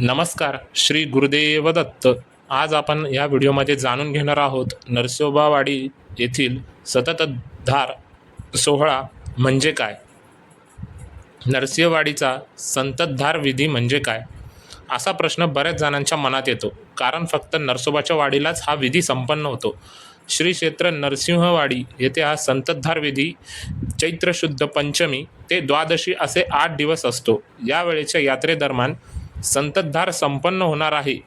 नमस्कार श्री गुरुदेव दत्त. आज आपण या व्हिडिओमध्ये जाणून घेणार आहोत नरसोबावाडी येथील सततधार सोहळा म्हणजे काय? नरसिंहवाडीचा संततधार विधी म्हणजे काय? असा प्रश्न बऱ्याच जणांच्या मनात येतो कारण फक्त नरसोबाच्या वाडीलाच हा विधी संपन्न होतो. श्री क्षेत्र नरसिंहवाडी येथे हा संततधार विधी चैत्र शुद्ध पंचमी ते द्वादशी असे आठ दिवस असतो. यावेळेच्या यात्रेदरम्यान संततधार संपन्न होणार आहे.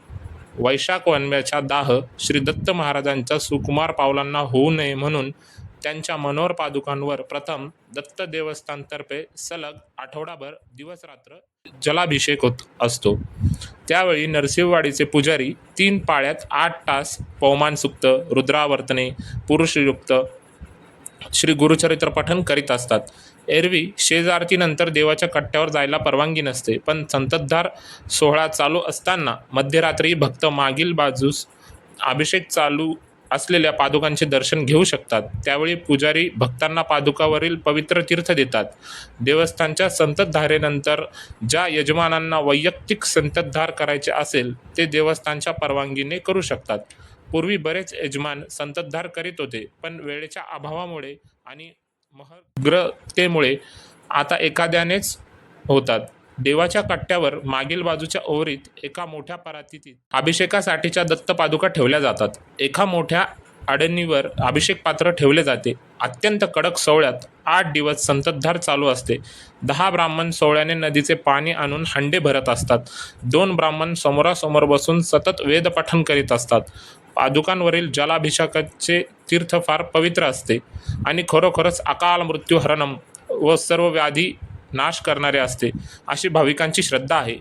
वैशाख वनव्याचा दाह श्री दत्त महाराजांच्या सुकुमार पावलांना होऊ नये म्हणून त्यांच्या मनोहर पादुकांवर प्रथम दत्त देवस्थानतर्फे सलग आठवडाभर दिवस रात्र जलाभिषेक होत असतो. त्यावेळी नरसिंहवाडीचे पुजारी तीन पाळ्यात आठ तास पवमान सुक्त रुद्रावर्तने पुरुषयुक्त श्री गुरुचरित्र पठण करीत असतात. एरवी शेजारतीनंतर देवाच्या कट्ट्यावर जायला परवानगी नसते. पण संततधार सोहळा चालू असताना मध्यरात्री भक्त मागील बाजूस अभिषेक चालू असलेल्या पादुकांचे दर्शन घेऊ शकतात. त्यावेळी पुजारी भक्तांना पादुकावरील पवित्र तीर्थ देतात. देवस्थानच्या संततधारेनंतर ज्या यजमानांना वैयक्तिक संततधार करायचे असेल ते देवस्थानच्या परवानगीने करू शकतात. पूर्वी बरेच यजमान संततधार करीत होते पण वेळेच्या अभावामुळे आणि महग्रतेमुळे आता एखाद्यानेच होतात. देवाच्या कट्ट्यावर मागील बाजूच्या ओवरीत एका मोठ्या परातीतीत अभिषेकासाठीच्या दत्त पादुका ठेवल्या जातात. एका मोठ्या अडणीवर अभिषेक पात्र ठेवले जाते. अत्यंत कडक सोहळ्यात आठ दिवस संततधार चालू असते. दहा ब्राह्मण सोहळ्याने नदीचे पाणी आणून हंडे भरत असतात. दोन ब्राह्मण समोरासमोर बसून सतत वेदपठण करीत असतात. पादुकांवरील जलाभिषेकाचे तीर्थ फार पवित्र असते आणि खरोखरच अकाल मृत्यू हरणम व सर्व व्याधी नाश करणारे असते अशी भाविकांची श्रद्धा आहे.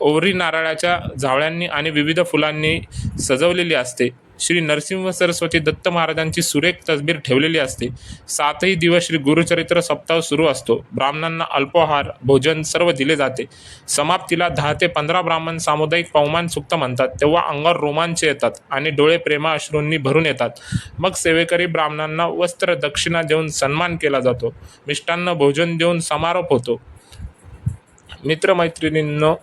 ओवरी नारळाच्या झावळ्यांनी आणि विविध फुलांनी सजवलेली असते. श्री नरसिंह सरस्वती दत्त महाराजांची सुरेख तसबीर ठेवलेली असते. सातही दिवस श्री गुरुचरित्र सप्ताह सुरू असतो. ब्राह्मणांना अल्पाहार भोजन सर्व दिले जाते. समाप्तीला दहा ते पंधरा ब्राह्मण सामुदायिक पवमान सुक्त म्हणतात. तेव्हा अंगावर रोमांच येतात आणि डोळे प्रेमा अश्रूंनी भरून येतात. मग सेवेकरी ब्राह्मणांना वस्त्र दक्षिणा देऊन सन्मान केला जातो. मिष्टांना भोजन देऊन समारोप होतो. मित्रमैत्रिणींनो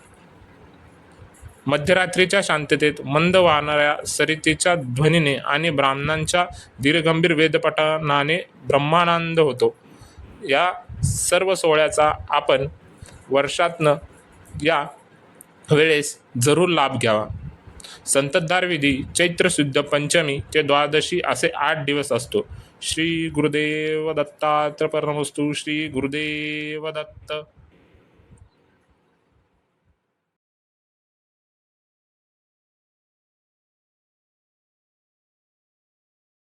मध्यरात्रीच्या शांततेत मंद वाहणाऱ्या सरितेच्या ध्वनीने आणि ब्राह्मणांच्या दीर्गंभीर वेदपठनाने ब्रह्मानंद होतो. या सर्व सोहळ्याचा आपण वर्षातनं या वेळेस जरूर लाभ घ्यावा. संततधार विधी चैत्र शुद्ध पंचमी ते द्वादशी असे आठ दिवस असतो. श्री गुरुदेव दत्तात्र परमस्तु श्री गुरुदेव दत्त